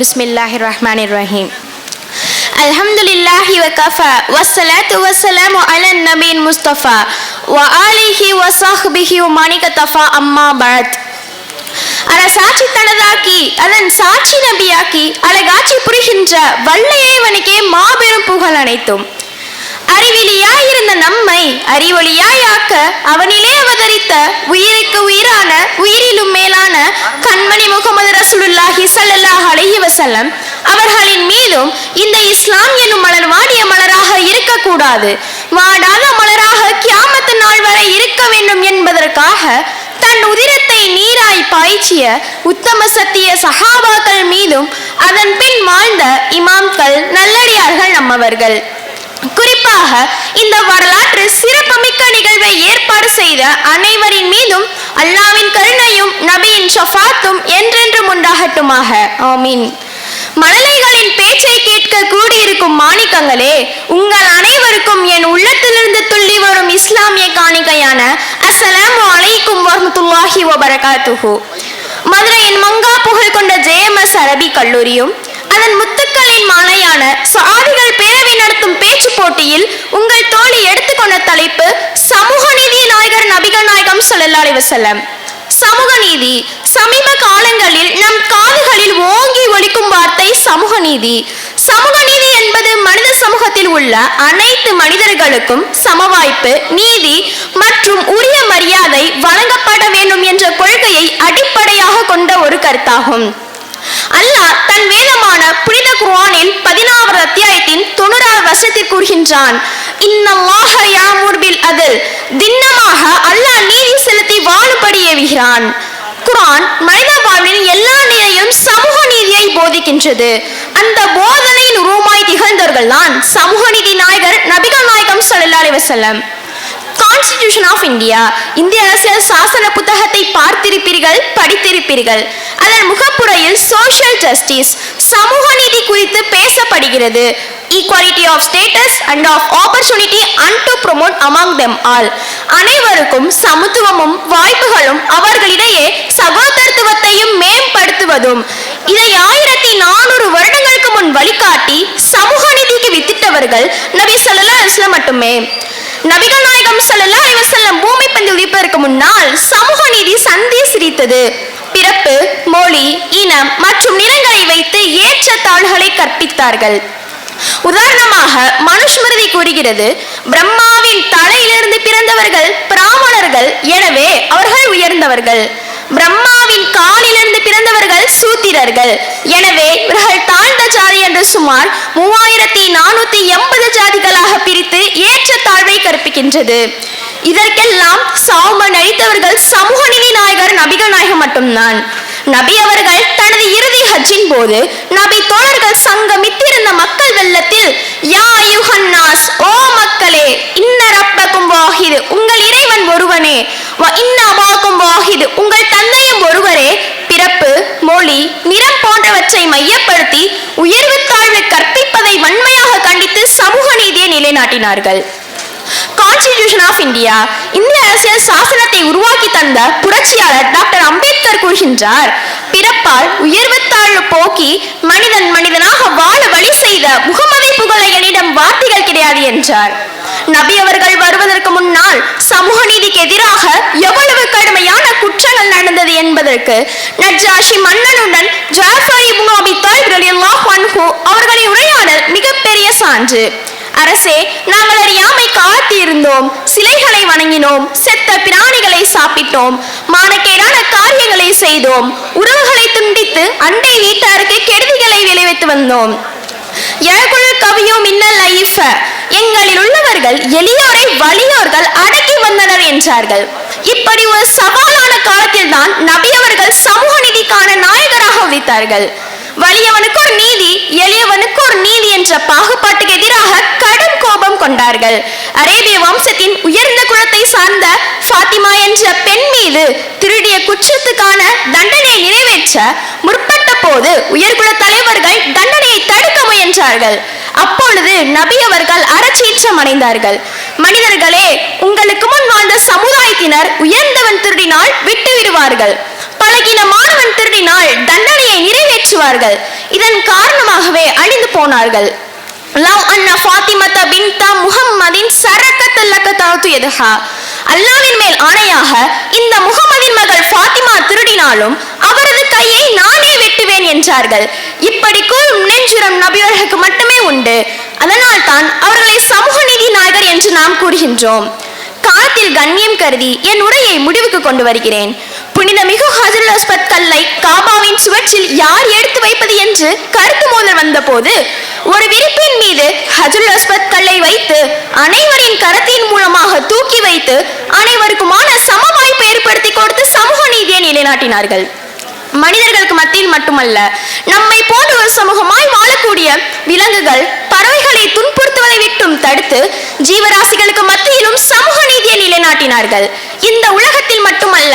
பிஸ்மில்லாஹி ரஹ்மான் ரஹீம் அல்ஹம்துலில்லாஹி வகஃபா வஸ்ஸலாத்து வஸ்ஸலாமு அலன் நபீன் முஸ்தஃபா வ ஆலிஹி வ ஸஹ்பிஹி வ மானிக தஃபா அம்மா பஅத் அற சாட்சி தனதாக்கி அதன் சாட்சி நபியாக்கி அழகாட்சி புரிகின்ற வல்லையேவனுக்கே மாபெரும் புகழ் அனைத்தும் அறிவிலியாயிருந்த நம்மை அறிவொளியாயாக்க அவனிலே அவதரித்த உயிருக்கு உயிரான உயிரிலும் மேலான கண்மணி முகமது ரசூலுல்லாஹி ஸல்லல்லாஹு அலைஹி வஸல்லம் அவர்களின் மீதும் இந்த இஸ்லாம் என்னும் மலர் வாடிய மலராக இருக்கக்கூடாது. வாடாத மலராக கியாமத்து நாள் வரை இருக்க வேண்டும் என்பதற்காக தன் உதிரத்தை நீராய் பாய்ச்சிய உத்தம சத்திய சஹாபாக்கள் மீதும் அதன் பின் வாழ்ந்த இமாம்கள் நல்லடியார்கள் நம்மவர்கள். குறிப்பாக இந்த வரலாற்று சிறப்புமிக்க நிகழ்வை ஏற்பாடு செய்த அனைவரின் மீதும் அல்லாவின் கருணையும் நபியின் ஷஃபாத்தும் என்றென்றும் உண்டாகட்டுமாக. ஆமீன். மழலைகளின் பேச்சை கேட்க கூடியிருக்கும் மாணிக்கங்களே உங்கள் அனைவருக்கும் என் உள்ளத்திலிருந்து துள்ளி வரும் இஸ்லாமிய காணிக்கையான அஸ்ஸலாமு அலைக்கும் வரமத்துல்லாஹி வபரகாத்துஹு. மதுரையின் மங்கா புகழ் கொண்ட ஜேஎம்எஸ் அரபி கல்லூரியும் அதன் முத்துக்களின் மாலையான சாதிகள் பேரவை நடத்தும் பேச்சு போட்டியில் உங்கள் தோழி எடுத்துக்கொண்ட தலைப்பு சமூக நீதி நாயகர் நபிகள் நாயகம் சொல்லல்லாலை வசல்லம் சமூக நீதி சமீப காலங்களில் நம் காதுகளில் ஓங்கி ஒழிக்கும் வார்த்தை சமூக நீதி. சமூக நீதி என்பது மனித சமூகத்தில் உள்ள அனைத்து மனிதர்களுக்கும் சமவாய்ப்பு நீதி மற்றும் உரிய மரியாதை வழங்கப்பட வேண்டும் என்ற கொள்கையை அடிப்படையாக கொண்ட ஒரு கருத்தாகும். அல்லாஹ் குர்ஆனில் பதினாவது அத்தியாயத்தின் தொண்ணூறாவது வருஷத்தில் கூறுகின்றான் இன்னல்லாஹ யாமுர் பில் அதில். திண்ணமாக அல்லாஹ் நீதி செலுத்தி வாழும்படி ஏவுகிறான். குர்ஆன் மனித வாழ்வின் எல்லா நிலையிலும் சமூக நீதியை போதிக்கின்றது. அந்த போதனையின் உருவமாய் திகழ்ந்தவர்கள் தான் சமூக நீதி நாயகர் நபிகள் நாயகம் சல்லா அலிவசல்லம் கான்ஸ்டிடியூஷன் ஆஃப் இந்தியா இந்திய அரசியல் சாசன புத்தகத்தை பார்த்திருப்பீர்கள் படித்திருப்பீர்கள். அதன் முகப்புறையில் சோஷியல் ஜஸ்டிஸ் சமூக நீதி குறித்து பேசப்படுகிறது. Equality of status and of opportunity and to promote among them all அனைவருக்கும் சமத்துவமும் வாய்ப்புகளும் அவர்களிடையே சகோதரத்துவத்தையும் மேம்படுத்துவதும். இதை ஆயிரத்தி நானூறு வருடங்களுக்கு முன் வழிகாட்டி சமூக நீதிக்கு வித்திட்டவர்கள் நபி சொல்லலா அலைஹி மட்டுமே. நபிகள் நாயகம் சொல்லலா அலைஹி பூமி பந்து உதிப்பதற்கு முன்னால் சமூக நீதி சந்தி சிரித்தது. பிறப்பு மொழி இனம் மற்றும் நிறங்களை வைத்து ஏற்ற தாள்களை கற்பித்தார்கள். உதாரணமாக மனுஸ்மிருதி கூறுகிறது பிரம்மாவின் தலையிலிருந்து பிறந்தவர்கள் பிராமணர்கள் எனவே அவர்கள் உயர்ந்தவர்கள். பிரம்மாவின் காலிலிருந்து பிறந்தவர்கள் சூத்திரர்கள். எனவே இவர்கள் தாழ்ந்த ஜாதி என்று சுமார் மூவாயிரத்தி நானூத்தி எண்பது ஜாதிகளாக பிரித்து ஏற்ற தாழ்வை கற்பிக்கின்றது. இதற்கெல்லாம் சாவுமன் அளித்தவர்கள் சமூக நீதி நாயகர் நபிகள் நாயகம் மட்டும்தான். நபி அவர்கள் தனது இறுதி ஹஜ்ஜின் போது நபி தோழர்கள் சங்கமித்திருந்த மக்கள் வெள்ளத்தில் யா யுஹன்னாஸ் ஓ மக்களே இன்ன ரப்பக்கும் வாஹிது உங்கள் இறைவன் ஒருவனே வ இன்ன அபாக்கும் வாஹிது உங்கள் தந்தையும் ஒருவரே. பிறப்பு மொழி நிறம் போன்றவற்றை மையப்படுத்தி உயர்வு தாழ்வு கற்பிப்பதை வன்மையாக கண்டித்து சமூக நீதியை நிலைநாட்டினார்கள். கான்ஸ்டிடியூஷன் ஆஃப் இந்தியா இந்திய அரசியல் சாசனத்தை உருவாக்கி தந்த புரட்சியாளர் டாக்டர் அம்பேத்கர் கூறுகின்றார் பிறப்பால் உயர்வு தாழ்வு போக்கி மனிதன் மனிதனாக வாழ வழி செய்த முகமதை புகழ என்னிடம் வார்த்தைகள் கிடையாது என்றார். நபி அவர்கள் வருவதற்கு முன்னால் சமூக நீதிக்கு எதிராக எவ்வளவு கடுமையான குற்றங்கள் நடந்தது என்பதற்கு நஜாஷி மன்னனுடன் ஜாஃபர் இப்னு அபி தாலிப் ரலியல்லாஹு அன்ஹு அவர்களின் உரையாடல் மிகப்பெரிய சான்று. அரசே நாங்கள் அறியாமை காத்திருந்தோம். சிலைகளை வணங்கினோம் செத்த பிராணிகளை சாப்பிட்டோம். மானக்கேடான காரியங்களை செய்தோம். உறவுகளை துண்டித்து அண்டை வீட்டாருக்கு கெடுதிகளை விளைவித்து வந்தோம். எழகுழ கவியோ மின்னல் ஐஃப எங்களில் உள்ளவர்கள் எளியோரை வலியோர்கள் அடக்கி வந்தனர் என்றார்கள். இப்படி ஒரு சவாலான காலத்தில் தான் நபி அவர்கள் சமூக நிதிக்கான நாயகராக உதித்தார்கள். வலியவனுக்கு ஒரு நீதி எளியவனுக்கு ஒரு நீதி என்ற பாகுபாட்டுக்கு எதிராக கடும் கோபம் கொண்டார்கள். அரேபிய வம்சத்தின் உயர்ந்த குலத்தை சார்ந்த ஃபாத்திமா என்ற பெண் மீது திருடிய குற்றத்துக்கான தண்டனையை நிறைவேற்ற முற்பட்ட போது உயர்குல தலைவர்கள் தண்டனையை தடுக்க முயன்றார்கள். அப்பொழுது நபி அவர்கள் அறச்சீற்றம் அடைந்தார்கள். மனிதர்களே உங்களுக்கு முன் வாழ்ந்த சமுதாயத்தினர் உயர்ந்தவன் திருடினால் விட்டு விடுவார்கள் பழகின மாணவன் திருடினால் தண்டனையை நிறைவேற்றுவார்கள். இதன் காரணமாகவே அழிந்து போனார்கள். லவ் அன்ன ஃபாத்திமத்த பின்தா முஹம்மதின் சரக்கத் லக்கத்தாத்து எதுஹா. அல்லாவின் மேல் ஆணையாக இந்த முகமதின் மகள் ஃபாத்திமா திருடினாலும் அவரது கையை நானே வெட்டுவேன் என்றார்கள். இப்படி கூறும் நெஞ்சுரம் நபியர்களுக்கு மட்டுமே உண்டு. அதனால் தான் அவர்களை சமூக நீதி நாயகர் என்று நாம் கூறுகின்றோம். காலத்தில் கண்ணியம் கருதி என் உரையை முடிவுக்கு கொண்டு வருகிறேன். புனிதமிகு ஹஜருல் அஸ்பத் கல்லை காபாவின் சுவற்றில் யார் எடுத்து வைப்பது என்று கருத்து மோதல் வந்தபோது ஒரு விரிப்பின் மீது ஹஜருல் அஸ்பத் கல்லை வைத்து அனைவரின் கரத்தின் மூலமாக தூக்கி வைத்து அனைவருக்குமான சம வாய்ப்பு ஏற்படுத்தி கொடுத்து சமூக நீதியை நிலைநாட்டினார்கள். மனிதர்களுக்கு மத்தியில் மட்டுமல்ல நம்மை போன்ற ஒரு சமூகமாய் வாழக்கூடிய விலங்குகள் பறவைகளை துன்புறுத்துவதை விட்டும் தடுத்து ஜீவராசிகளுக்கு மத்தியிலும் சமூக நீதியை நிலைநாட்டினார்கள் இந்த உலகத்தில் மட்டுமல்ல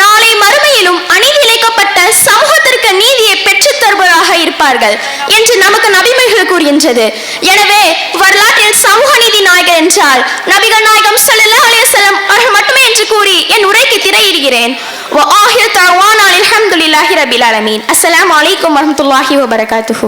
நாளை மறுமையிலும் அநீதி இழைக்கப்பட்ட சமூகத்திற்கு நீதியை பெற்றுத் தருபவராக இருப்பார்கள் என்று நமக்கு நபிமொழிகள் கூறுகின்றது எனவே வரலாற்றில் சமூக நீதி நாயகர் என்றால் நபிகள் நாயகம் ஸல்லல்லாஹு அலைஹி வஸல்லம் அவர்கள் மட்டுமே என்று கூறி என் உரைக்கு திரையிடுகிறேன் وآخر دعوانا الحمد لله رب العالمين السلام عليكم ورحمة الله وبركاته